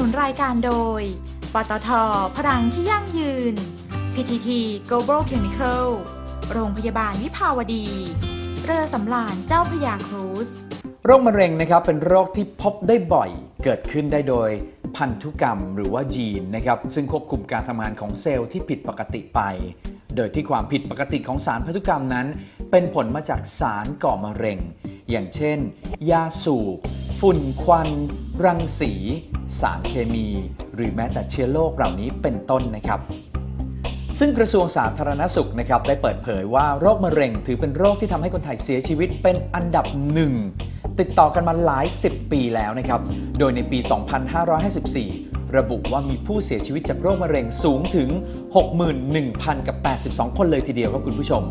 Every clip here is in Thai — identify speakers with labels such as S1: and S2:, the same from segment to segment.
S1: นุนรายการโดย ปตท พลังที่ยั่งยืน PTT Global Chemical โรงพยาบาลวิภาวดี เรือสำราญเจ้าพระยาครูซ
S2: โรคมะเร็งนะครับเป็นโรคที่พบได้บ่อย เกิดขึ้นได้โดยพันธุกรรมหรือว่ายีนนะครับซึ่งควบคุมการทำงานของเซลล์ที่ผิดปกติไป โดยที่ความผิดปกติของสารพันธุกรรมนั้น เป็นผลมาจากสารก่อมะเร็ง อย่างเช่น ยาสูบฝุ่นควัน รังสี สารเคมี หรือแม้แต่เชื้อโรคเหล่านี้เป็นต้นนะครับซึ่งกระทรวงสาธารณสุขนะครับได้เปิดเผยว่าโรคมะเร็งถือเป็นโรคที่ทำให้คนไทยเสียชีวิตเป็นอันดับหนึ่งติดต่อกันมาหลาย 10 ปีแล้วนะครับ โดยในปี 2554 ระบุว่ามีผู้เสียชีวิตจากโรคมะเร็งสูงถึง 61,000 กับ 82 คนเลยทีเดียวครับคุณผู้ชม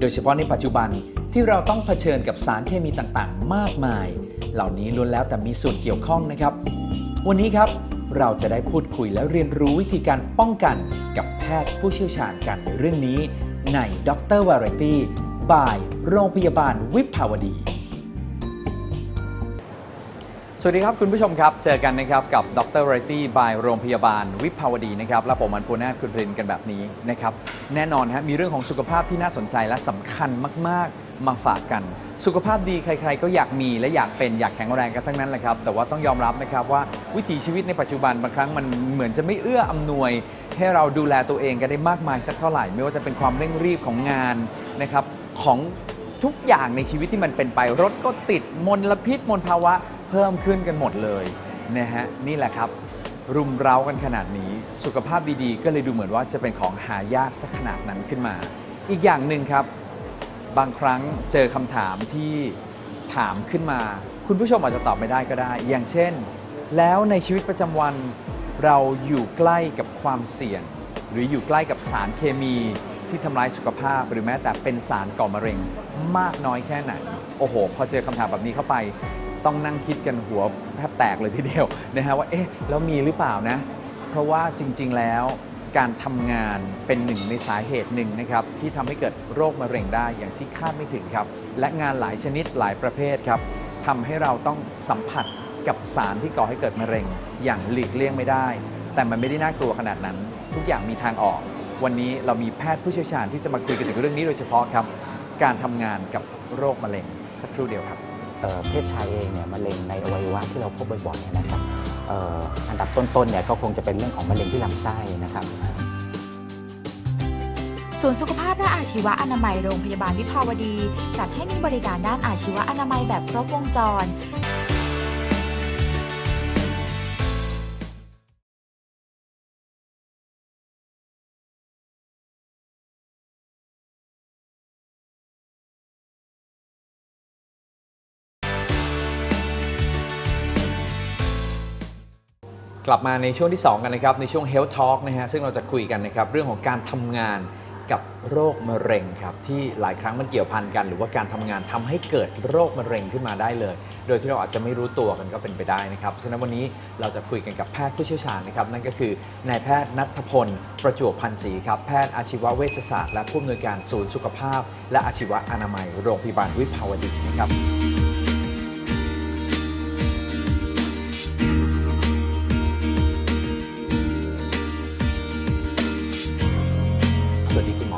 S2: โดยเฉพาะในปัจจุบันที่เราต้องเผชิญกับสารเคมีต่างๆ มากมาย เหล่านี้ล้วนแล้วแต่มีส่วนเกี่ยวข้องนะครับ วันนี้ครับเราจะได้พูดคุยและเรียนรู้วิธีการป้องกันกับแพทย์ผู้เชี่ยวชาญกันในเรื่องนี้ ในดรวาไรตี้บายโรงพยาบาลวิภาวดี สวัสดีครับคุณผู้ชมครับ เจอกันนะครับกับดรไรตี้บายโรงพยาบาลวิภาวดีนะครับและผมมันปูนาคุณพรินกันแบบนี้นะครับ แน่นอนฮะมีเรื่องของสุขภาพที่น่าสนใจและสำคัญมากๆ มาฝากกัน สุขภาพดีใคร ๆ ก็อยากมีและอยากเป็นอยากแข็งแรงกันทั้งนั้นแหละครับ แต่ว่าต้องยอมรับนะครับว่าวิถีชีวิตในปัจจุบันบางครั้งมันเหมือนจะไม่เอื้ออำนวย ให้เราดูแลตัวเองกันได้มากมายสักเท่าไหร่ ไม่ว่าจะเป็นความเร่งรีบของงานนะครับของทุกอย่างในชีวิตที่มันเป็นไปรถก็ติดมลพิษมลภาวะเพิ่มขึ้นกันหมดเลยนะฮะนี่แหละครับ รุมเร้ากันขนาดนี้ สุขภาพดีๆ ก็เลยดูเหมือนว่าจะเป็นของหายากสักขนาดนั้นขึ้นมา อีกอย่างหนึ่งครับ บางครั้งเจอคำถามที่ถามขึ้นมา คุณผู้ชมอาจจะตอบไม่ได้ก็ได้ อย่างเช่น แล้วในชีวิตประจำวัน เราอยู่ใกล้กับความเสี่ยง หรืออยู่ใกล้กับสารเคมีที่ทำร้ายสุขภาพ หรือแม้แต่เป็นสารก่อมะเร็งมากน้อยแค่ไหนโอ้โห พอเจอคำถามแบบนี้เข้าไป ต้องนั่งคิดกันหัวแทบแตกเลยทีเดียวนะฮะว่าเอ๊ะแล้วมีหรือเปล่านะ เพราะว่าจริง ๆ แล้ว การทำงานเป็นหนึ่งในสาเหตุหนึ่งนะครับที่ทำให้เกิดโรคมะเร็งได้อย่างที่คาดไม่ถึงครับ และงานหลายชนิดหลายประเภทครับทำให้เราต้องสัมผัสกับสารที่ก่อให้เกิดมะเร็ง อย่างหลีกเลี่ยงไม่ได้ แต่มันไม่ได้น่ากลัวขนาดนั้น ทุกอย่างมีทางออก วันนี้เรามีแพทย์ผู้เชี่ยวชาญที่จะมาคุยกันถึงเรื่องนี้โดยเฉพาะครับ การทำงานกับโรคมะเร็งสักครู่เดียวครับ
S3: เอ่อเพศชายเองเนี่ยมะเร็งในอวัยวะที่เราพบบ่อยๆนะครับ อันดับต้นๆเนี่ยก็คงจะเป็นเรื่องของมะเร็งที่ลำไส้นะครับ
S1: ศูนย์สุขภาพและอาชีวะอนามัยโรงพยาบาลวิภาวดี จัดให้มีบริการด้านอาชีวะอนามัยแบบครบวงจร
S2: กลับมาในช่วงที่ 2 กันนะครับ ในช่วง Health Talk นะฮะซึ่งเราจะคุยกันนะครับ เรื่องของการทำงานกับโรคมะเร็งครับ ที่หลายครั้งมันเกี่ยวพันกัน หรือว่าการทำงานทำให้เกิดโรคมะเร็งขึ้นมาได้เลย โดยที่เราอาจจะไม่รู้ตัวกันก็เป็นไปได้นะครับฉะนั้นวันนี้เราจะคุยกันกับแพทย์ผู้เชี่ยวชาญนะครับ นั่นก็คือนายแพทย์นัทพล ประจวบพันธ์ศรีครับแพทย์อาชีวเวชศาสตร์และผู้อำนวยการศูนย์สุขภาพ และอาชีวะอนามัยโรงพยาบาลวิภาวดีนะครับ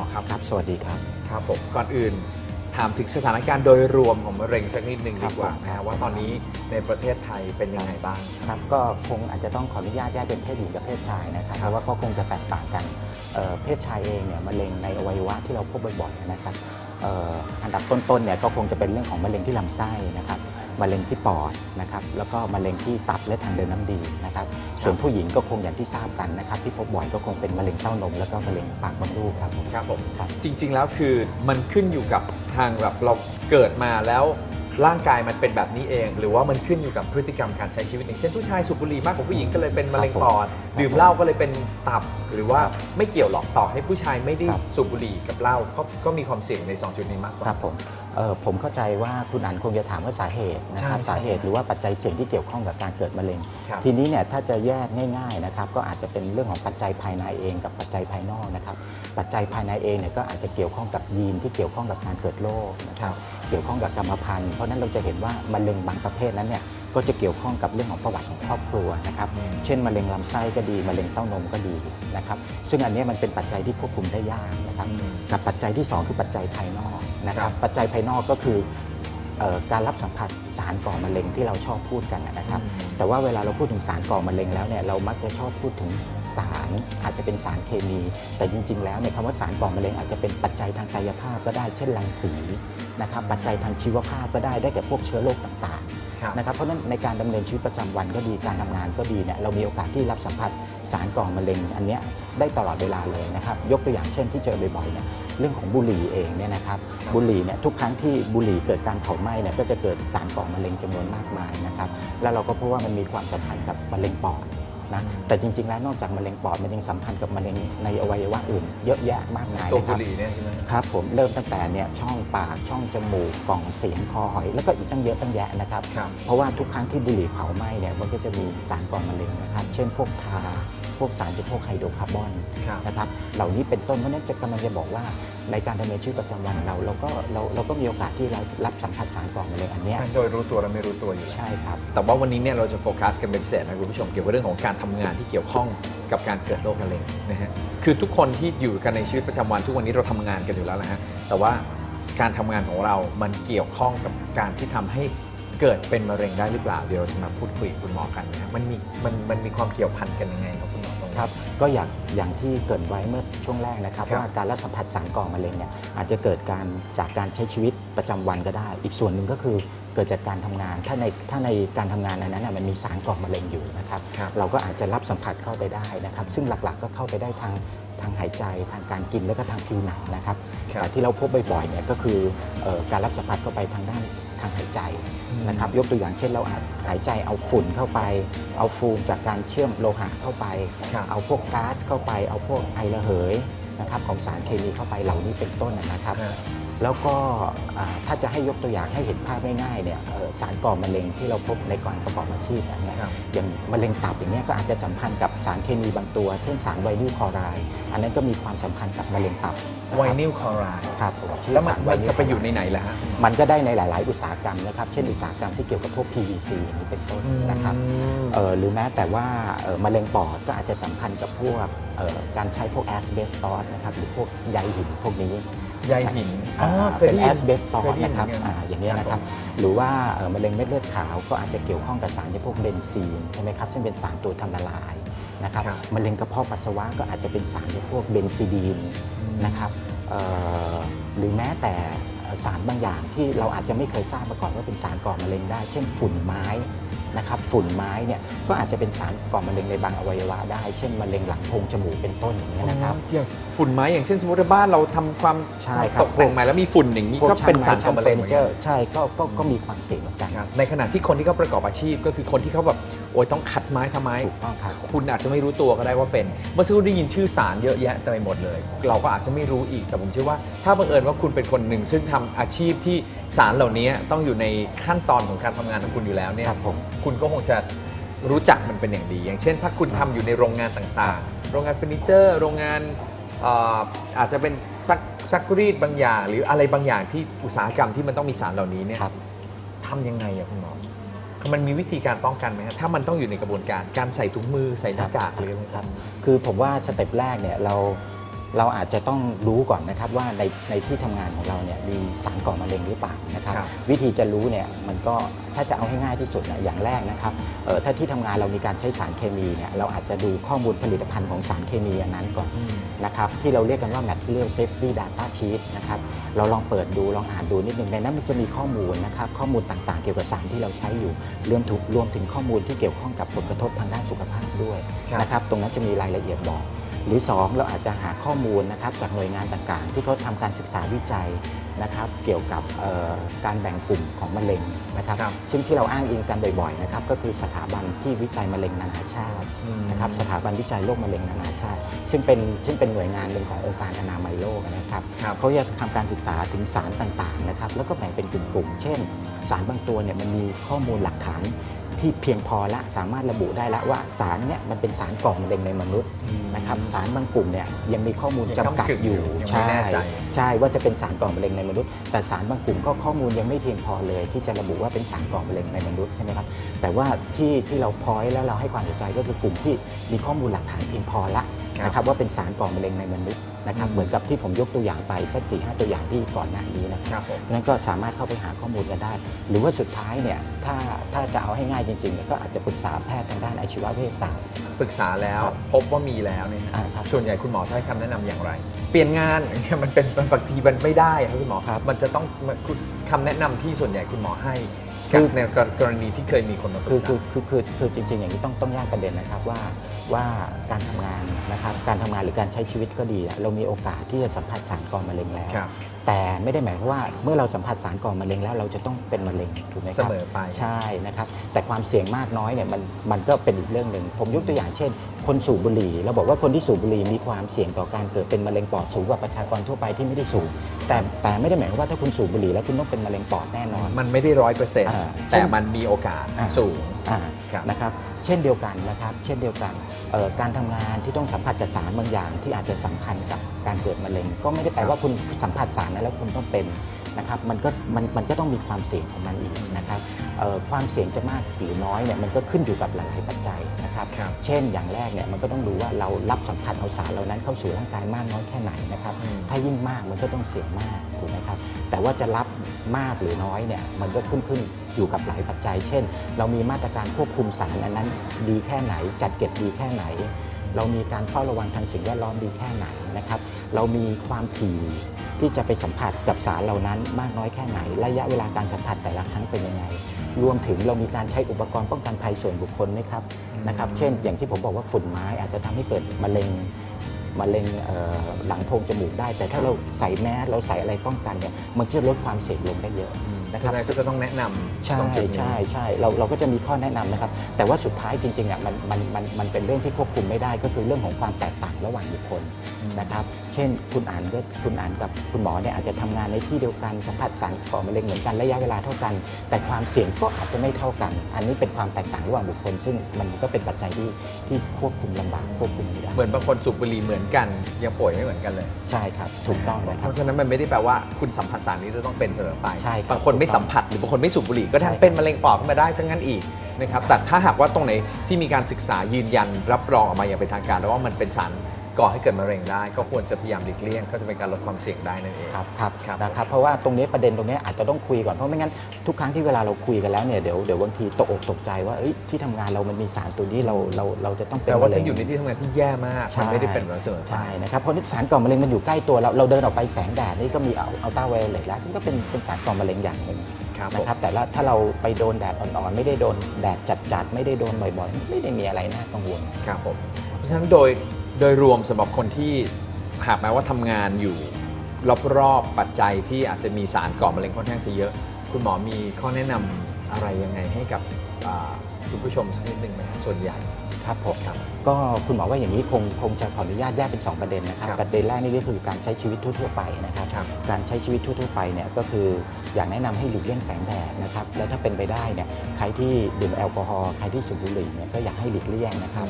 S2: คุณหมอครับ
S3: ครับ สวัสดีครับ
S2: ครับผม ก่อนอื่นถามถึงสถานการณ์โดยรวมของมะเร็งสักนิดหนึ่ง
S3: ครั
S2: ดี
S3: บ
S2: กว่า
S3: ผม
S2: นะฮะว่าตอนนี้ในประเทศไทยเป็นยังไงบ้าง
S3: ครับ ก็คงอาจจะต้องขออนุญาตแยกเป็นเพศหญิงกับเพศชายนะครับ เพราะว่าก็คงจะแตกต่างกันเอ่อเพศชายเองเนี่ยมะเร็งในอวัยวะที่เราพบบ่อยๆนะครับเอ่ออันดับต้นๆเนี่ยก็คงจะเป็นเรื่องของมะเร็งที่ลำไส้นะครับ มะเร็งที่ปอดนะครับแล้วก็มะเร็งที่ตับและทางเดินน้ำดีนะครับส่วนผู้หญิงก็คงอย่างที่ทราบกันนะครับที่พบบ่อยก็คงเป็นมะเร็งเต้านมแล้วก็มะเร็งปากมดลูกครับผม
S2: ครับผม
S3: ครับ
S2: จริงๆแล้วคือมันขึ้นอยู่กับทางแบบเราเกิดมาแล้ว ร่างกายมันเป็นแบบนี้เอง หรือว่ามันขึ้นอยู่กับพฤติกรรมการใช้ชีวิตอย่างเช่นผู้ชายสูบบุหรี่มากกว่าผู้หญิงก็เลยเป็นมะเร็งปอดดื่มเหล้าก็เลยเป็นตับ หรือว่าไม่เกี่ยวหรอกต่อให้ผู้ชายไม่ได้
S3: ครับ
S2: สูบบุหรี่กับเหล้าก็ก็มีความเสี่ยงในสองจุดนี้มากกว่า
S3: ครับผมเอ่อผมเข้าใจว่าคุณอันคงจะถามว่าสาเหตุนะครับ
S2: ใช่
S3: สาเหตุหรือว่าปัจจัยเสี่ยงที่เกี่ยวข้องกับการเกิดมะเร็ง
S2: ครับ
S3: ทีนี้เนี่ยถ้าจะแยกง่ายๆนะครับก็อาจจะเป็นเรื่องของปัจจัยภายในเองกับปัจจัยภายนอกนะครับปัจจัยภายในเองเนี่ยก็อาจจะเกี่ยวข้องกับยีนที่เกี่ยวข้องกับการเกิดโรคนะครับ เกี่ยวข้องกับกรรมพันธุ์เพราะฉะนั้นเราจะเห็นว่ามะเร็งบางประเภทนั้นเนี่ยก็จะเกี่ยวข้องกับเรื่องของประวัติของครอบครัวนะครับ
S2: อืม
S3: เช่นมะเร็งลำไส้ก็ดีมะเร็งเต้านมก็ดีนะครับ ซึ่งอันเนี้ยมันเป็นปัจจัยที่ควบคุมได้ยากนะครับ กับปัจจัยที่ 2 คือปัจจัยภายนอกนะค
S2: ครั
S3: รับ
S2: บ
S3: ปัจจัยภายนอกก็คือเอ่อการรับสัมผัสสารก่อมะเร็งที่เราชอบพูดกันนะครับ แต่ว่าเวลาเราพูดถึงสารก่อมะเร็งแล้วเนี่ยเรามักจะชอบพูดถึง สารอาจจะเป็นสารเคมี แต่จริง ๆ แล้วเนี่ยคำว่าสารก่อมะเร็งอาจจะเป็นปัจจัยทางกายภาพก็ได้เช่นรังสีนะครับปัจจัยทางชีวภาพก็ได้ได้แก่พวกเชื้อโรคต่างๆ
S2: ครับ
S3: นะครับเพราะฉะนั้นในการดำเนินชีวิตประจำวันก็ดีการทำงานก็ดีเนี่ยเรามีโอกาสที่รับสัมผัสสารก่อมะเร็งอันเนี้ยได้ตลอดเวลาเลยนะครับยกตัวอย่างเช่นที่เจอบ่อยๆเนี่ยเรื่องของบุหรี่เองเนี่ยนะครับบุหรี่เนี่ยทุกครั้งที่บุหรี่เกิดการเผาไหม้เนี่ยก็จะเกิดสารก่อมะเร็งจำนวนมากมายนะครับแล้วเราก็พบว่ามันมีความสัมพันธ์กับมะเร็งปอด นะแต่จริง ๆ แล้วนอกจากมะเร็งปอดมันยังสัมพันธ์กับมะเร็งในอวัยวะอื่น เยอะแยะมากมาย
S2: ตัว
S3: นะค
S2: บุ
S3: รับ
S2: หรี่เนี่ยใช่ไหม
S3: ครับผมเริ่มตั้งแต่เนี่ยช่องปากช่องจมูกกล่องเสียงคอหอย แล้วก็อีกตั้งเยอะตั้งแยะนะครับ
S2: ครับ
S3: เพราะว่าทุกครั้งที่บุหรี่เผาไหม้เนี่ยมันก็จะมีสารก่อมะเร็งนะครับ เช่นพวกทา พวกสารจะพวกไฮโดรคาร์บอน
S2: ครับ
S3: นะครับเหล่านี้เป็นต้นเพราะฉะนั้นจะกำลังจะบอกว่า ในการดำเนินชีวิตประจำวันเราเราก็เราเราก็มีโอกาสที่เรารับสัมผัสสารก่อมะเร็งอันเนี้ย
S2: โดยรู้ตัวและไม่รู้ตัวอยู่แล้ว
S3: ใช่ครับ
S2: แต่ว่าวันนี้เนี่ยเราจะโฟกัสกันเป็นพิเศษนะคุณผู้ชมเกี่ยวกับเรื่องของการทำงานที่เกี่ยวข้องกับการเกิดโรคมะเร็งนะฮะคือทุกคนที่อยู่กันในชีวิตประจำวันทุกวันนี้เราทำงานกันอยู่แล้วนะฮะแต่ว่าการทำงานของเรามันเกี่ยวข้องกับการที่ทำให้เกิดเป็นมะเร็งได้หรือเปล่าเดี๋ยวเราจะมาพูดคุยกับคุณหมอกันนะฮะมันมีมันมันมีความเกี่ยวพันกันยังไงครับ คุณหมอตรงนี้
S3: ครับก็อย่างอย่างที่เกริดไว้เมื่อช่วงแรกนะครับ
S2: ครับ
S3: ว่าการรับสัมผัสสารก่อมะเร็งเนี่ยอาจจะเกิดการจากการใช้ชีวิตประจำวันก็ได้ อีกส่วนหนึ่งก็คือเกิดจากการทำงาน ถ้าในถ้าในการทำงานอันนั้นนะมันมีสารก่อมะเร็งอยู่นะครับ
S2: ครับ
S3: เราก็อาจจะรับสัมผัสเข้าไปได้นะครับ ซึ่งหลักๆก็เข้าไปได้ทางทางหายใจทางการกินแล้วก็ทางผิวหนังนะครับ
S2: ครับ
S3: แต่ที่เราพบบ่อยๆเนี่ยก็คือเอ่อการรับสัมผัสเข้าไปทางด้านทางหายใจนะครับยกตัวอย่างเช่นเราอาจหายใจเอาฝุ่นเข้าไป เอาฟูมจากการเชื่อมโลหะเข้าไป
S2: ครับ
S3: เอาพวกก๊าซเข้าไป เอาพวกไอระเหย นะครับของสารเคมีเข้าไปเหล่านี้เป็นต้นนะครับ
S2: ฮะ
S3: แล้วก็อ่าถ้าจะให้ยกตัวอย่างให้เห็นภาพง่ายๆเนี่ยเอ่อสารก่อมะเร็งที่เราพบในการประกอบอาชีพอันเนี้ย
S2: ครับ
S3: อย่างมะเร็งตับอย่างเนี้ยก็อาจจะสัมพันธ์กับสารเคมีบางตัว เช่นสารไวนิลคลอไรด์อันนั้นก็มีความสัมพันธ์กับมะเร็งตับะครับ
S2: ไวนิลคลอไรด์
S3: ครับผมชื่อ
S2: แล้วมัน
S3: สารไว
S2: มัน
S3: นิล
S2: จะไปอยู่ในไหนล่ะฮะ
S3: มันก็ได้ในหลาย ๆ อุตสาหกรรมนะครับ เช่นอุตสาหกรรมที่เกี่ยวกับพวก PVC อย่างนี้เป็นต้นนะครับเอ่อหรือแม้แต่ว่าเอ่อมะเร็งปอดก็อาจจะสัมพันธ์กับพวกเอ่อการใช้พวกแอสเบสตอสนะครับหรือพวกใยหินพวกนี้
S2: ใยหิน
S3: อ่า
S2: คย
S3: เป็น
S2: ได้
S3: แอ
S2: ยิ
S3: สเบสตอ
S2: เค
S3: ส
S2: ยได้ยิ
S3: นะครับ
S2: เหมือกั
S3: อ่าอย่างนี้ยนะครับ หรือว่าเอ่อมะเร็งเม็ดเลือดขาวก็อาจจะเกี่ยวข้องกับสารที่พวกเบนซีนใช่ไหมครับซึ่งเป็นสารตัวทำละลายนะครับ
S2: ครับ
S3: มะเร็งกระเพาะปัสสาวะก็อาจจะเป็นสารที่พวกเบนซิดีนนะครับเอ่อหรือแม้แต่ สารบางอย่างที่เราอาจจะไม่เคยทราบมาก่อนว่าเป็นสารก่อมะเร็งได้ เช่นฝุ่นไม้นะครับฝุ่นไม้เนี่ยก็อาจจะเป็นสารก่อมะเร็งในบางอวัยวะได้ เช่นมะเร็งหลังโพรงจมูกเป็นต้นอย่างนี้ยนะครับ
S2: อย่างฝุ่นไม้อย่างเช่นสมมติว่าบ้านเราทำความ
S3: ใช่ครับ
S2: ตกแต่งใหม่แล้วมีฝุ่นอย่างนี้
S3: พว
S2: ก็เป็นสารก่
S3: ช่า
S2: องมะ
S3: ไม้
S2: เร็ง
S3: ช่าง
S2: เหมือน
S3: เฟอร์นิเจ
S2: กั
S3: อนร์ใช่ก็ก็ก็มีความเสี่ยงเหมือนกัน
S2: ครับในขณะที่คนที่เขาประกอบอาชีพก็คือคนที่เขาแบบ โอ้ยต้องขัดไม้ทำไม้
S3: ถูกต้องครับ
S2: คุณอาจจะไม่รู้ตัวก็ได้ว่าเป็น เมื่อสักครู่ได้ยินชื่อสารเยอะแยะเต็มไปหมดเลย เราก็อาจจะไม่รู้อีกแต่ผมเชื่อว่า ถ้าบังเอิญว่าคุณเป็นคนหนึ่ง ซึ่งทำอาชีพที่สารเหล่านี้ต้องอยู่ในขั้นตอนของการทำงานของคุณอยู่แล้วเนี่ย
S3: ครับผม
S2: คุณก็คงจะรู้จักมันเป็นอย่างดี อย่างเช่น ถ้าคุณทำอยู่ในโรงงานต่างๆ โรงงานเฟอร์นิเจอร์ โรงงานเอ่ออาจจะเป็นซักซักรีดบางอย่าง หรืออะไรบางอย่างที่อุตสาหกรรมที่มันต้องมีสารเหล่านี้เนี่ย
S3: ครับ
S2: ทำยังไงอะคุณหมอคือ มันมีวิธีการป้องกันไหมครับถ้ามันต้องอยู่ในกระบวนการการใส่ถุงมือใส่หน้ากากหรืออะไร
S3: ครับ คือผมว่าสเต็ปแรกเนี่ยเราเราอาจจะต้องรู้ก่อนนะครับว่าในในที่ทำงานของเราเนี่ยมีสารก่อมะเร็งหรือเปล่านะครับ
S2: ครับ
S3: วิธีจะรู้เนี่ยมันก็ถ้าจะเอาให้ง่ายที่สุดนะอย่างแรกนะครับเอ่อถ้าที่ทำงานเรามีการใช้สารเคมีเนี่ยเราอาจจะดูข้อมูลผลิตภัณฑ์ของสารเคมีอันนั้นก่อน นะครับที่เราเรียกกันว่า material safety data sheet นะครับ เราลองเปิดดูลองอ่านดูนิดนึงในนั้นมันจะมีข้อมูลนะครับข้อมูลต่างๆ เกี่ยวกับสารที่เราใช้อยู่รวมถึงรวมถึงข้อมูลที่เกี่ยวข้องกับผลกระทบทางด้านสุขภาพด้วย
S2: ครับ
S3: นะครับตรงนั้นจะมีรายละเอียดบอก หรือ 2 เราอาจจะหาข้อมูลนะครับจากหน่วยงานต่างๆ ที่เขาทำการศึกษาวิจัยนะครับ เกี่ยวกับเอ่อการแบ่งกลุ่มของมะเร็งนะครับ
S2: ครับ
S3: ซึ่งที่เราอ้างอิงกันบ่อยๆนะครับก็คือสถาบันที่วิจัยมะเร็งนานาชาตินะครับสถาบันวิจัยโรคมะเร็งนานาชาติ ซึ่งเป็นซึ่งเป็นหน่วยงานหนึ่งขององค์การอนามัยโลกนะครับ
S2: ครับ
S3: เขาจะทำการศึกษาถึงสารต่างๆนะครับแล้วก็แบ่งเป็นกลุ่มๆเช่น สารบางตัวเนี่ยมันมีข้อมูลหลักฐาน ที่เพียงพอละสามารถระบุได้ละว่าสารเนี่ยมันเป็นสารก่อมะเร็งในมนุษย์นะครับสารบางกลุ่มเนี่ยยังมีข้อมูล
S2: ยัง
S3: จำกัด
S2: ก้ำกึ่ง
S3: อยู่
S2: อยู่ยังไม่
S3: ใช่
S2: แน่ใจ
S3: ใช่ว่าจะเป็นสารก่อมะเร็งในมนุษย์ แต่สารบางกลุ่มก็ข้อมูลยังไม่เพียงพอเลย ที่จะระบุว่าเป็นสารก่อมะเร็งในมนุษย์ใช่ไหมครับแต่ว่าที่ที่เราพอยแล้วเราให้ความสนใจก็คือกลุ่มที่มีข้อมูลหลักฐานเพียงพอละ
S2: ครับ
S3: นะครับว่าเป็นสารก่อมะเร็งในมนุษย์นะครับ
S2: อืม
S3: เหมือนกับที่ผมยกตัวอย่างไปสักสี่ห้าตัวอย่างที่ก่อนหน้านี้นะครับ
S2: ครับผม
S3: นั้นก็สามารถเข้าไปหาข้อมูลกันได้ หรือว่าสุดท้ายเนี่ยถ้าถ้าจะเอาให้ง่ายจริงๆเนี่ยก็อาจจะปรึกษาแพทย์ทางด้านอาชีวเวชศาสตร์
S2: ปรึกษาแล้ว
S3: ครับ
S2: พบว่ามีแล้วเนี่ย
S3: อ่าครับ
S2: ส่วนใหญ่คุณหมอจะให้คำแนะนำอย่างไร เปลี่ยนงานอย่างเงี้ยมันเป็นมันบางทีมันไม่ได้ครับคุณหมอ
S3: ครับ
S2: มันจะต้องมันคุณคำแนะนำที่ส่วนใหญ่คุณหมอให้
S3: คื
S2: กับ
S3: อ
S2: ในกรณีที่เคยมีคนมาป
S3: คื
S2: รึ
S3: อก
S2: ษา
S3: คือคือคือคือจริง ๆ อย่างนี้ต้องต้องแยกประเด็นนะครับว่าว่าการทำงานนะครับการทำงานหรือการใช้ชีวิตก็ดีอะเรามีโอกาสที่จะสัมผัสสารก่อมะเร็งแล้ว
S2: ครับ
S3: แต่ไม่ได้หมายความว่าเมื่อเราสัมผัสสารก่อมะเร็งแล้วเราจะต้องเป็นมะเร็งถูกไหมค
S2: เส
S3: รับ
S2: มอไป
S3: ใช่นะครับ แต่ความเสี่ยงมากน้อยเนี่ยมันมันก็เป็นอีกเรื่องหนึ่ง ผมยกตัวอย่างเช่น คนสูบบุหรี่เราบอกว่าคนที่สูบบุหรี่มีความเสี่ยงต่อการเกิดเป็นมะเร็งปอดสูงกว่าประชากรทั่วไปที่ไม่ได้สูบแต่แต่ไม่ได้หมายความว่าถ้าคุณสูบบุหรี่แล้วคุณต้องเป็นมะเร็งปอดแน่นอน
S2: มันไม่ได้ร้อยเปอร์เซ็นต์
S3: อ่า
S2: แต่มันมีโอกาส
S3: อ่า
S2: สูง
S3: อ่า
S2: ครับ
S3: นะครับ เช่นเดียวกันนะครับ เช่นเดียวกันเอ่อการทำงานที่ต้องสัมผัสกับสารบางอย่างที่อาจจะสัมพันธ์กับการเกิดมะเร็ง ก็ไม่ได้แปลว่าคุณสัมผัสสารนั้นแล้วคุณต้องเป็น นะครับมันก็มันมันก็ต้องมีความเสี่ยงของมันอีกนะครับเอ่อความเสี่ยงจะมากหรือน้อยเนี่ยมันก็ขึ้นอยู่กับหลายๆปัจจัยนะครับ
S2: ครับ
S3: เช่นอย่างแรกเนี่ยมันก็ต้องดูว่าเรารับสัมผัสเอาสารเหล่านั้นเข้าสู่ร่างกายมากน้อยแค่ไหนนะครับ
S2: อืม
S3: ถ้ายิ่งมากมันก็ต้องเสี่ยงมากถูกไหมครับแต่ว่าจะรับมากหรือน้อยเนี่ยมันก็ขึ้นขึ้นอยู่กับหลายปัจจัย เช่น เรามีมาตรการควบคุมสารอันนั้นดีแค่ไหนจัดเก็บดีแค่ไหน เรามีการเฝ้าระวังทางสิ่งแวดล้อมดีแค่ไหนนะครับ เรามีความถี่ที่จะไปสัมผัสกับสารเหล่านั้นมากน้อยแค่ไหน ระยะเวลาการสัมผัสแต่ละครั้งเป็นยังไง รวมถึงเรามีการใช้อุปกรณ์ป้องกันภัยส่วนบุคคลไหมครับนะครับ เช่น อย่างที่ผมบอกว่าฝุ่นไม้อาจจะทำให้เกิดมะเร็งมะเร็งเอ่อหลังโพรงจมูกได้ แต่ถ้าเราใส่แมสเราใส่อะไรป้องกันเนี่ยมันจะลดความเสี่ยงลงได้เยอะ
S2: นะ
S3: นะ
S2: ค
S3: ครั
S2: รับบก็ต้องแนะนำ
S3: ใช่
S2: ตรงจุดนี้
S3: ใช่ใช่เราเราก็จะมีข้อแนะนำนะครับ แต่ว่าสุดท้ายจริงๆอะมันมันมันมันเป็นเรื่องที่ควบคุมไม่ได้ก็คือเรื่องของความแตกต่างระหว่างบุคคล
S2: อืม
S3: นะครับ เช่น คุณอ่านก็คุณอ่านกับคุณหมอเนี่ยอาจจะทำงานในที่เดียวกันสัมผัสสารก่อมะเร็งเหมือนกันระยะเวลาเท่ากัน แต่ความเสี่ยงก็อาจจะไม่เท่ากัน อันนี้เป็นความแตกต่างระหว่างบุคคล ซึ่งมันก็เป็นปัจจัยที่ที่ควบคุมลำบากควบคุมไม่ได้
S2: เหมือนบางคนสูบบุหรี่เหมือนกัน ยังป่วยไม่เหมือนกันเลย
S3: ใช่ครับ ถูกต้องนะค
S2: เพ
S3: รับ
S2: ราะฉะนั้นมันไม่ได้แปลว่าคุณสัมผัสสารนี้จะต้องเป็นเสมอไป
S3: ใช่ครับ
S2: บางคนไม่สัมผัสหรือบางคนไม่สูบบุหรี่ก็
S3: ใช่
S2: ทั้
S3: ครับ
S2: เป็นมะเร็งปอดขึ้นมาได้ซะงั้นอีกนะครับแต่ถ้าหากว่าตรงไหนที่มีการศึกษายืนยันรับรองออกมาอย่างเป็นทางการแล้วว่ามันเป็นสาร ก่อให้เกิดมะเร็งได้ ก็ควรจะพยายามหลีกเลี่ยง ก็จะเป็นการลดความเสี่ยงได้นั่นเอง
S3: ครับครับ
S2: ครับ
S3: นะครับเพราะว่าตรงนี้ประเด็นตรงนี้อาจจะต้องคุยก่อนเพราะไม่งั้นทุกครั้งที่เวลาเราคุยกันแล้วเนี่ยเดี๋ยวเดี๋ยวบางทีตกอกตกใจว่าเอ้ยที่ทำงานเรามันมีสารตัวนี้เราเราเราจะต้องเป็น
S2: แต่ว่ามะฉั
S3: เร็
S2: น
S3: ง
S2: อยู่ในที่ทำงานที่แย่มาก
S3: ใช่
S2: มันไม่ได้เป็นแบบเสมอไป
S3: ใช่นะครับเพราะสารก่อมะเร็งมันอยู่ใกล้ตัวเราเราเดินออกไปแสงแดดนี่ก็มีเอาเอาต้าไวโอเลตแล้วซึ่งก็เป็นเป็นสารก่อมะเร็งอย่างหนึ่ง
S2: ครับผม
S3: นะครับแต่ละถ้าเราไปโดนแดดอ่อนๆ ไม่ได้โดนแดดจัดๆ ไม่ได้โดนบ่อยๆ ไม่ได้มีอะไรน่ากังวล
S2: ครับผมเพราะฉะนั้นโดย โดยรวมสำหรับคนที่หากแม้ว่าทำงานอยู่รอบๆปัจจัยที่อาจจะมีสารก่อมะเร็งค่อนข้างจะเยอะ คุณหมอมีข้อแนะนำอะไรยังไงให้กับอ่าคุณผู้ชมสักนิดหนึ่งไหมฮะส่วนใหญ่
S3: ครับผม
S2: ครับ
S3: ก็คุณหมอว่าอย่างนี้คงคงจะขออนุญาตแยกเป็น 2 ประเด็นนะครับ
S2: ครับ
S3: ประเด็นแรกนี่ก็คือการใช้ชีวิตทั่วๆไปนะครับ
S2: ครับ
S3: การใช้ชีวิตทั่วๆไปเนี่ยก็คืออยากแนะนำให้หลีกเลี่ยงแสงแดดนะครับและถ้าเป็นไปได้เนี่ยใครที่ดื่มแอลกอฮอล์ใครที่สูบบุหรี่เนี่ยก็อยากให้หลีกเลี่ยงนะครับ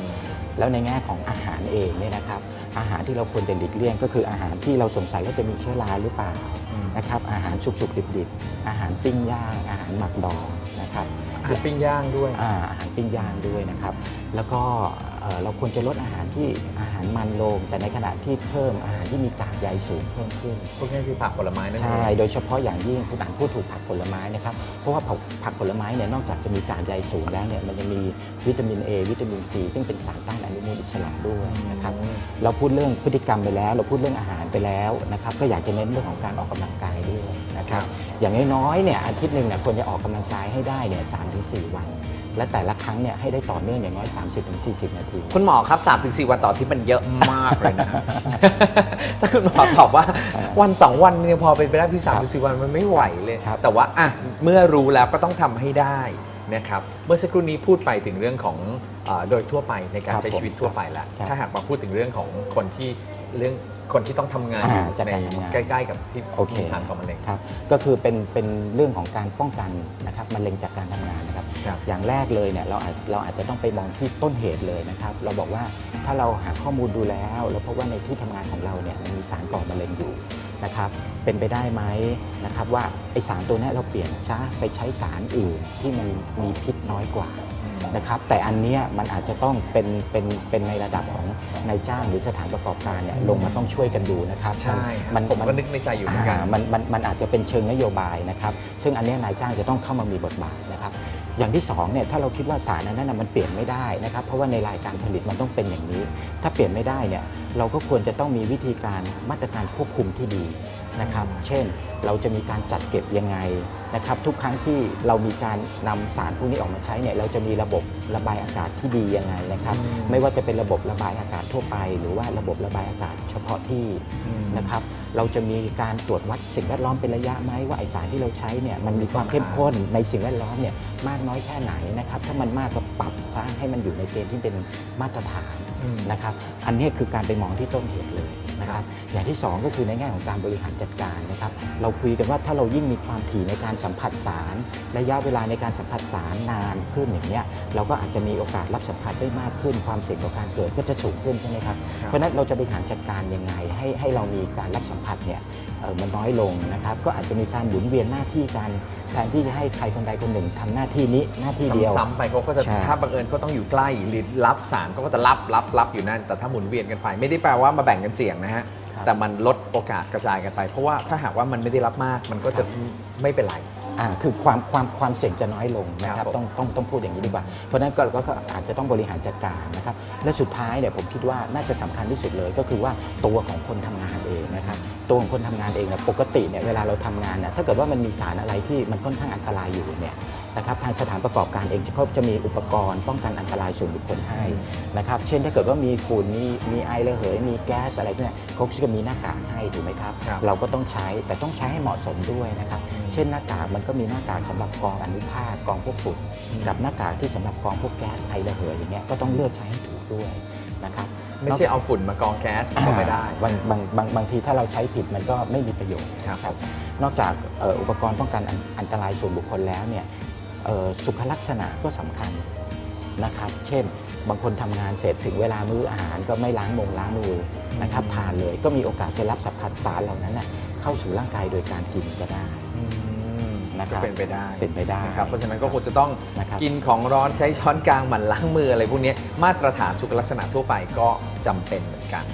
S3: แล้วในแง่ของอาหารเองเนี่ยนะครับ อาหารที่เราควรจะหลีกเลี่ยง ก็คืออาหารที่เราสงสัยว่าจะมีเชื้อราหรือเปล่า
S2: อืม
S3: นะครับอาหารสุกๆดิบๆ อาหารปิ้งย่าง อาหารหมักดองนะครับ
S2: อาหารปิ้งย่างด้วย
S3: อ่าอาหารปิ้งย่างด้วยนะครับ แล้วก็เอ่อเราควรจะลดอาหารที่อาหารมันลง แต่ในขณะที่เพิ่มอาหารที่มีกากใยสูงเพิ่มขึ้น
S2: พวกนี้คือผักผลไม้นั่นเอง
S3: ใช่โดยเฉพาะอย่างยิ่งคุณอ่านพูดถูกผักผลไม้นะครับ เพราะว่าผักผักผลไม้เนี่ยนอกจากจะมีกากใยสูงแล้วเนี่ยมันยังมีวิตามิน A วิตามิน C ซึ่งเป็นสารต้านอนุมูลอิสระด้วยนะครับ เราพูดเรื่องพฤติกรรมไปแล้ว เราพูดเรื่องอาหารไปแล้วนะครับ ก็อยากจะเน้นเรื่องของการออกกำลังกายด้วยนะครับอย่างน้อยๆเนี่ยอาทิตย์หนึ่งเนี่ยควรจะออกกำลังกายให้ได้เนี่ยสามถึงสี่วัน และแต่ละครั้งเนี่ยให้ได้ต่อเนื่องอย่างน้อย 30-40 นาที
S2: คุณหมอครับ3าถึงสวันต่ออาที่มันเยอะมากเลยนะถ้าคุณหมอตอบว่าวันสองวันเนี่ยพอเป็นไปได้พี่สามถึงสวันมันไม่ไหวเลย
S3: ครับ
S2: แต่ว่าอะเมื่อรู้แล้วก็ต้องทำให้ได้นะครับเมื่อสักครู่นี้พูดไปถึงเรื่องของเออโดยทั่วไปในการ
S3: ครับ
S2: ใช้ชีวิตทั่วไปแล้ว
S3: ครับ
S2: ถ้าหากมาพูดถึงเรื่องของคนที่เรื่อง คนที่ต้องทำงาน
S3: อ่า
S2: อยู่
S3: จาก
S2: ใน
S3: การทำงาน
S2: ใกล้ๆกับที่
S3: โอเค
S2: มีสารก่อมะเร็ง
S3: ครับก็คือเป็นเป็นเรื่องของการป้องกันนะครับมะเร็งจากการทำงานนะครับ
S2: ครับ
S3: อย่างแรกเลยเนี่ยเราอาจเราอาจจะต้องไปมองที่ต้นเหตุเลยนะครับ เราบอกว่าถ้าเราหาข้อมูลดูแล้วเราพบว่าในที่ทำงานของเราเนี่ยมันมีสารก่อมะเร็งอยู่นะครับ เป็นไปได้ไหมนะครับว่าไอสารตัวเนี้ยเราเปลี่ยนซะไปใช้สารอื่นที่มันมีพิษน้อยกว่า นะครับแต่อันเนี้ยมันอาจจะต้องเป็นเป็นเป็นในระดับของนายจ้างหรือสถานประกอบการเนี่ยลงมาต้องช่วยกันดูนะครับ
S2: ใช่
S3: มัน
S2: ผมก็นึกในใจอยู่เหมือนกันา
S3: มันมันมันอาจจะเป็นเชิงนโยบายนะครับซึ่งอันเนี้ยนายจ้างจะต้องเข้ามามีบทบาทนะครับอย่างที่สองเนี่ยถ้าเราคิดว่าสารนั้นนะมันเปลี่ยนไม่ได้นะครับเพราะว่าในรายการผลิตมันต้องเป็นอย่างนี้ ถ้าเปลี่ยนไม่ได้เนี่ยเราก็ควรจะต้องมีวิธีการมาตรการควบคุมที่ดี นะครับ เช่นเราจะมีการจัดเก็บยังไงนะครับทุกครั้งที่เรามีการนำสารพวกนี้ออกมาใช้เนี่ยเราจะมีระบบระบายอากาศที่ดียังไงนะครับ
S2: อืม
S3: ไม่ว่าจะเป็นระบบระบายอากาศทั่วไป หรือว่าระบบระบายอากาศเฉพาะที่นะครับเราจะมีการตรวจวัดสิ่งแวดล้อมเป็นระยะไหมว่าไอสารที่เราใช้เนี่ยมันมีความเข้มข้นในสิ่งแวดล้อมเนี่ยมากน้อยแค่ไหนนะครับถ้ามันมากก็ปรับซะให้มันอยู่ในเกณฑ์ที่เป็นมาตรฐาน
S2: อืม
S3: นะครับอันนี้คือการไปมองที่ต้นเหตุเลย นะครับอย่างที่สองก็คือในแง่ของการบริหารจัดการนะครับเราคุยกันว่าถ้าเรายิ่งมีความถี่ในการสัมผัสสารระยะเวลาในการสัมผัสสารนานขึ้นอย่างเนี้ยเราก็อาจจะมีโอกาสรับสัมผัสได้มากขึ้น ความเสี่ยงต่อการเกิดก็จะสูงขึ้นใช่ไหมครับ
S2: ครับ
S3: เพราะฉะนั้นเราจะบริหารจัดการยังไงให้ให้เรามีการรับสัมผัสเนี่ยเอ่อมันน้อยลงนะครับก็อาจจะมีการหมุนเวียนหน้าที่กันแทนที่จะให้ใครคนใดคนหนึ่งทำหน้าที่นี้หน้าที่เดียว
S2: ซ้ำๆไปเขาก็จะ
S3: ใช่
S2: ถ้าบังเอิญเขาต้องอยู่ใกล้หรือรับสารเขาก็จะรับรับรับอยู่นั่น แต่ถ้าหมุนเวียนกันไป ไม่ได้แปลว่ามาแบ่งกันเสี่ยงนะฮะ
S3: ครับ
S2: แต่มันลดโอกาสกระจายกันไป เพราะว่าถ้าหากว่ามันไม่ได้รับมากมันก็จะไม่เป็นไร
S3: อ่าคือความความความเสี่ยงจะน้อยลงนะค
S2: ครั
S3: รั
S2: บบผม
S3: ต้องต้องต้องพูดอย่างนี้ดีกว่า เพราะฉะนั้นก็ก็ก็อาจจะต้องบริหารจัดการนะครับและสุดท้ายเนี่ยผมคิดว่าน่าจะสำคัญที่สุดเลย ก็คือว่าตัวของคนทำงานเองนะครับตัวของคนทำงานเองเนี่ยปกติเนี่ยเวลาเราทำงานนะถ้าเกิดว่ามันมีสารอะไรที่มันค่อนข้างอันตรายอยู่เนี่ยนะครับทางสถานประกอบการเองเขาจะมีอุปกรณ์ป้องกันอันตรายส่วนบุคคลให้นะครับเช่นถ้าเกิดว่ามีฝุ่นมีมีไอระเหยมีแก๊สอะไรพวกเนี้ยเขาก็จะมีหน้ากากให้ถูกไหมครับ
S2: ครับ
S3: เราก็ต้องใช้แต่ต้องใช้ให้เหมาะสมด้วยนะครับ เช่นหน้ากากมันก็มีหน้ากากสำหรับกรองอนุภาคกรองพวกฝุ่น
S2: อืม
S3: กับหน้ากากที่สำหรับกรองพวกแก๊สไอระเหยอย่างเงี้ยก็ต้องเลือกใช้ให้ถูกด้วยนะครับ
S2: ไม่ใช่เอาฝุ่นมากองแก๊สมันก็ไม่ได้
S3: บางบางบางบางทีถ้าเราใช้ผิดมันก็ไม่มีประโยชน์
S2: ครับ
S3: นอกจากเอ่ออุปกรณ์ป้องกันอันอันตรายส่วนบุคคลแล้วเนี่ยเอ่อสุขลักษณะก็สำคัญนะครับ เช่นบางคนทำงานเสร็จถึงเวลามื้ออาหารก็ไม่ล้างมงล้างมือนะครับทานเลยก็มีโอกาสจะรับสัมผัสสารเหล่านั้นน่ะเข้าสู่ร่างกายโดยการกินก็ได้
S2: อืม
S3: นะครับ
S2: ก็เป็นไปได้
S3: เป็นไปได้
S2: นะครับเพราะฉะนั้นก็ควรจะต้อง
S3: นะครับ
S2: กินของร้อนใช้ช้อนกลางหมั่นล้างมืออะไรพวกนี้มาตรฐานสุขลักษณะทั่วไปก็จำเป็นเหมือนกัน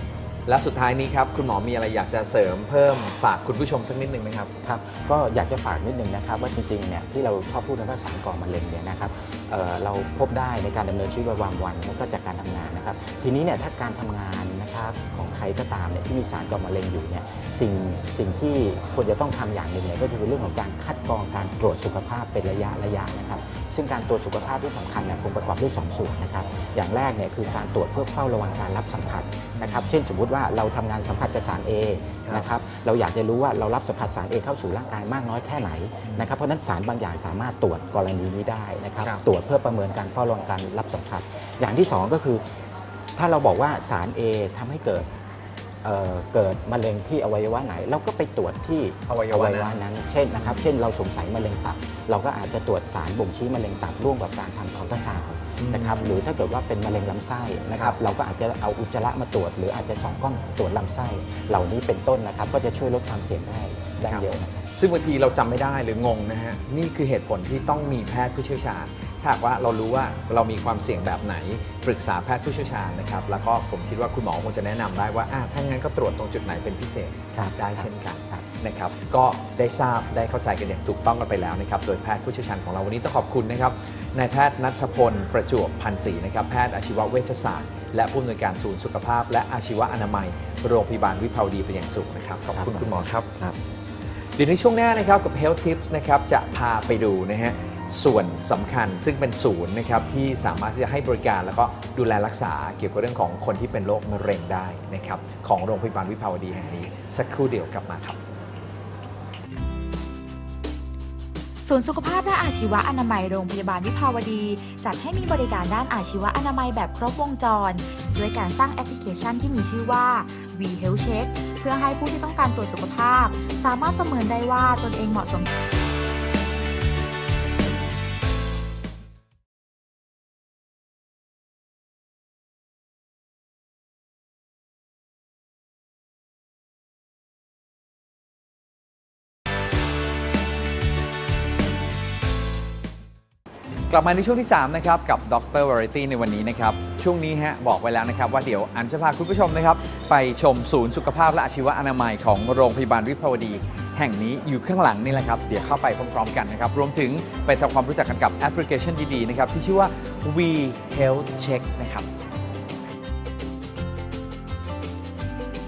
S2: และสุดท้ายนี้ครับคุณหมอมีอะไรอยากจะเสริมเพิ่มฝากคุณผู้ชมสักนิดหนึ่งไหมครับ
S3: ครับก็อยากจะฝากนิดนึงนะครับ ว่าจริงๆเนี่ยที่เราชอบพูดกันว่าสารก่อมะเร็งเนี่ยนะครับเอ่อเราพบได้ในการดำเนินชีวิตประจำวันแล้วก็จากการทำงานนะครับ ทีนี้เนี่ยถ้าการทำงานนะครับของใครก็ตามเนี่ยที่มีสารก่อมะเร็งอยู่เนี่ยสิ่งสิ่งที่ควรจะต้องทำอย่างหนึ่งเนี่ยก็คือเรื่องของการคัดกรองการตรวจสุขภาพเป็นระยะระยะนะครับ ซึ่งการตรวจสุขภาพที่สำคัญเนี่ยคงประกอบด้วยสองส่วนนะครับ อย่างแรกเนี่ยคือการตรวจเพื่อเฝ้าระวังการรับสัมผัสนะครับ เช่นสมมุติว่าเราทำงานสัมผัสกับสาร A
S2: ครับ
S3: นะครับ เราอยากจะรู้ว่าเรารับสัมผัสสาร A เข้าสู่ร่างกายมากน้อยแค่ไหนนะครับ เพราะฉะนั้นสารบางอย่างสามารถตรวจกรณีนี้ได้นะครับ
S2: ครับ
S3: ตรวจเพื่อประเมินการเฝ้าระวังการรับสัมผัส อย่างที่สองก็คือ ถ้าเราบอกว่าสาร A ทำให้เกิด เอ่อเกิดมะเร็งที่อวัยวะไหน เราก็ไปตรวจที่
S2: อวัยวะนั้น
S3: นั้น เช่นนะครับ เช่นเราสงสัยมะเร็งตับ เราก็อาจจะตรวจสารบ่งชี้มะเร็งตับร่วมกับการทำอัลตราซาวด์นะครับ หรือถ้าเกิดว่าเป็นมะเร็งลำไส้นะค
S2: ครั
S3: รับ
S2: บ
S3: เราก็อาจจะเอาอุจจาระมาตรวจ หรืออาจจะส่องกล้องตรวจลำไส้ เหล่านี้เป็นต้นนะครับ ก็จะช่วยลดความเสี่ยงได้ได้เยอะนะครับ
S2: ซึ่งบางทีเราจำไม่ได้หรืองงนะฮะ นี่คือเหตุผลที่ต้องมีแพทย์ผู้เชี่ยวชาญ ถ้าหากว่าเรารู้ว่าเรามีความเสี่ยงแบบไหนปรึกษาแพทย์ผู้เชี่ยวชาญนะครับ แล้วก็ผมคิดว่าคุณหมอคงจะแนะนำได้ว่าอะถ้างั้นก็ตรวจตรงจุดไหนเป็นพิเศษ
S3: ครับ
S2: ได้เช่นกัน
S3: ครับ
S2: นะครับ ก็ได้ทราบได้เข้าใจกันอย่างถูกต้องกันไปแล้วนะครับ โดยแพทย์ผู้เชี่ยวชาญของเราวันนี้ต้องขอบคุณนะครับนายแพทย์นัทพลประจวบพันศรีนะครับแพทย์อาชีวเวชศาสตร์และผู้อำนวยการศูนย์สุขภาพ และอาชีวอนามัย โรงพยาบาลวิภาวดีเป็นอย่างสูงนะครับขอบคุณคุณหมอครับ
S3: ครับ
S2: เดี๋ยวในช่วงหน้านะครับกับ Health Tips นะครับจะพาไปดูนะฮะ ส่วนสำคัญซึ่งเป็นศูนย์นะครับที่สามารถที่จะให้บริการแล้วก็ดูแลรักษาเกี่ยวกับเรื่องของคนที่เป็นโรคมะเร็งได้นะครับของโรงพยาบาลวิภาวดีแห่งนี้ สักครู่เดียวกลับมาครับ
S1: ศูนย์สุขภาพและอาชีวะอนามัยโรงพยาบาลวิภาวดี จัดให้มีบริการด้านอาชีวะอนามัยแบบครบวงจร ด้วยการสร้างแอปพลิเคชันที่มีชื่อว่า V Health Check เพื่อให้ผู้ที่ต้องการตรวจสุขภาพ สามารถประเมินได้ว่าตนเองเหมาะสม
S2: กลับมาในช่วงที่ 3 นะครับ กับดร Variety ในวันนี้นะครับ ช่วงนี้ฮะบอกไว้แล้วนะครับ ว่าเดี๋ยวอันจะพาคุณผู้ชมนะครับ ไปชมศูนย์สุขภาพและอาชีวะอนามัยของโรงพยาบาลวิภาวดี แห่งนี้อยู่ข้างหลังนี่แหละครับ เดี๋ยวเข้าไปพร้อมๆกันนะครับ รวมถึงไปทำความรู้จักกันกับแอปพลิเคชันดีๆนะครับที่ชื่อว่า We Health Check นะครับ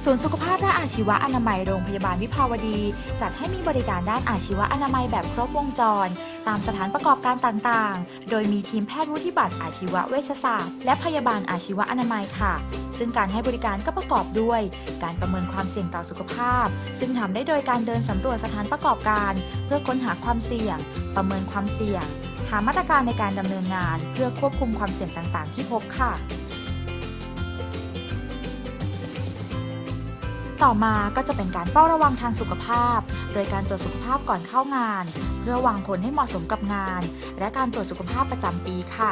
S1: ศูนย์สุขภาพและอาชีวะอนามัยโรงพยาบาลวิภาวดี จัดให้มีบริการด้านอาชีวะอนามัยแบบครบวงจร ตามสถานประกอบการต่างๆ โดยมีทีมแพทย์วุฒิบัตรอาชีวะเวชศาสตร์ และพยาบาลอาชีวะอนามัยค่ะ ซึ่งการให้บริการก็ประกอบด้วย การประเมินความเสี่ยงต่อสุขภาพ ซึ่งทำได้โดยการเดินสำรวจสถานประกอบการ เพื่อค้นหาความเสี่ยง ประเมินความเสี่ยง หามาตรการในการดำเนินงาน เพื่อควบคุมความเสี่ยงต่างๆ ที่พบค่ะ ต่อมาก็จะเป็นการเฝ้าระวังทางสุขภาพ โดยการตรวจสุขภาพก่อนเข้างาน เพื่อวางผลให้เหมาะสมกับงาน และการตรวจสุขภาพประจำปีค่ะ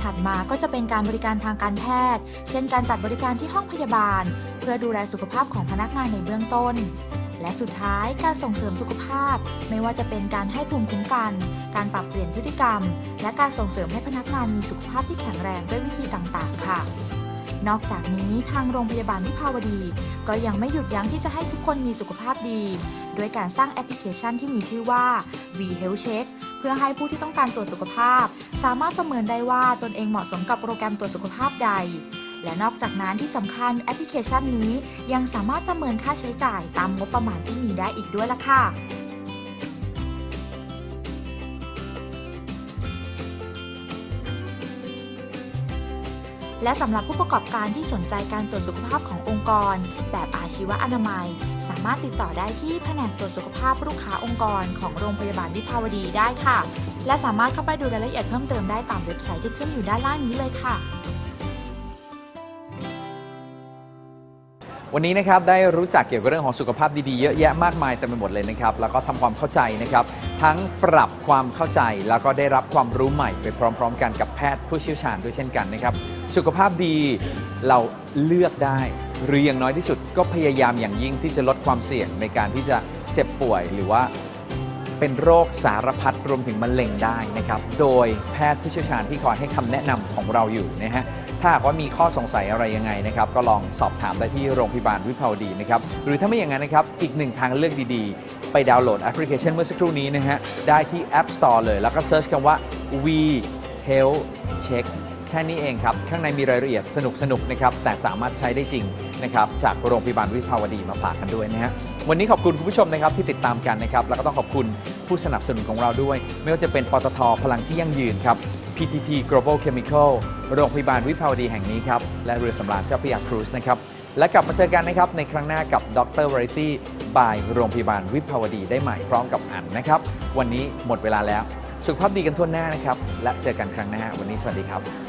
S1: ถัดมาก็จะเป็นการบริการทางการแพทย์ เช่นการจัดบริการที่ห้องพยาบาล เพื่อดูแลสุขภาพของพนักงานในเบื้องต้น และสุดท้ายการส่งเสริมสุขภาพ ไม่ว่าจะเป็นการให้ภูมิคุ้มกัน การปรับเปลี่ยนพฤติกรรม และการส่งเสริมให้พนักงานมีสุขภาพที่แข็งแรงด้วยวิธีต่างๆ ค่ะ นอกจากนี้ทางโรงพยาบาลวิภาวดี ก็ยังไม่หยุดยั้งที่จะให้ทุกคนมีสุขภาพดี ด้วยการสร้างแอปพลิเคชันที่มีชื่อว่า V Health Check เพื่อให้ผู้ที่ต้องการตรวจสุขภาพ สามารถประเมินได้ว่าตนเองเหมาะสมกับโปรแกรมตรวจสุขภาพใด และนอกจากนั้นที่สำคัญแอปพลิเคชันนี้ ยังสามารถประเมินค่าใช้จ่ายตามงบประมาณที่มีได้อีกด้วยล่ะค่ะ และสำหรับผู้ประกอบการที่สนใจการตรวจสุขภาพขององค์กร แบบอาชีวะอนามัย สามารถติดต่อได้ที่แผนกตรวจสุขภาพลูกค้าองค์กร ของโรงพยาบาลวิภาวดีได้ค่ะ และสามารถเข้าไปดูรายละเอียดเพิ่มเติมได้ตามเว็บไซต์ที่ขึ้นอยู่ด้านล่างนี้เลยค่ะ
S2: วันนี้นะครับได้รู้จักเกี่ยวกับเรื่องของสุขภาพดีๆเยอะแยะมากมายเต็มไปหมดเลยนะครับ แล้วก็ทำความเข้าใจนะครับ ทั้งปรับความเข้าใจแล้วก็ได้รับความรู้ใหม่ไปพร้อม ๆ กันกับแพทย์ผู้เชี่ยวชาญด้วยเช่นกันนะครับ สุขภาพดีเราเลือกได้ หรืออย่างน้อยที่สุดก็พยายามอย่างยิ่งที่จะลดความเสี่ยงในการที่จะเจ็บป่วยหรือว่า เป็นโรคสารพัดรวมถึงมะเร็งได้นะครับ โดยแพทย์ผู้เชี่ยวชาญที่คอยให้คำแนะนำของเราอยู่นะฮะ ถ้าหากว่ามีข้อสงสัยอะไรยังไงนะครับ ก็ลองสอบถามได้ที่โรงพยาบาลวิภาวดีนะครับ หรือถ้าไม่อย่างนั้นนะครับ อีกหนึ่งทางเลือกดีๆ ไปดาวน์โหลดแอปพลิเคชันเมื่อสักครู่นี้นะฮะ ได้ที่ App Store เลย แล้วก็เซิร์ชคำว่า V Health Check แค่นี้เองครับ ข้างในมีรายละเอียดสนุกๆนะครับ แต่สามารถใช้ได้จริงนะครับ จากโรงพยาบาลวิภาวดีมาฝากกันด้วยนะฮะ วันนี้ขอบคุณคุณผู้ชมนะครับที่ติดตามกันนะครับ แล้วก็ต้องขอบคุณผู้สนับสนุนของเราด้วย ไม่ว่าจะเป็นปตทพลังที่ยั่งยืนครับ PTT Global Chemical โรงพยาบาลวิภาวดีแห่งนี้ครับ และเรือสำราญเจ้าพระยาครูซนะครับ และกลับมาเจอกันนะครับในครั้งหน้ากับดร Variety by โรงพยาบาลวิภาวดีได้ใหม่พร้อมกับอันนะครับ วันนี้หมดเวลาแล้ว สุขภาพดีกันทั่วหน้านะครับ และเจอกันครั้งหน้า วันนี้สวัสดีครับ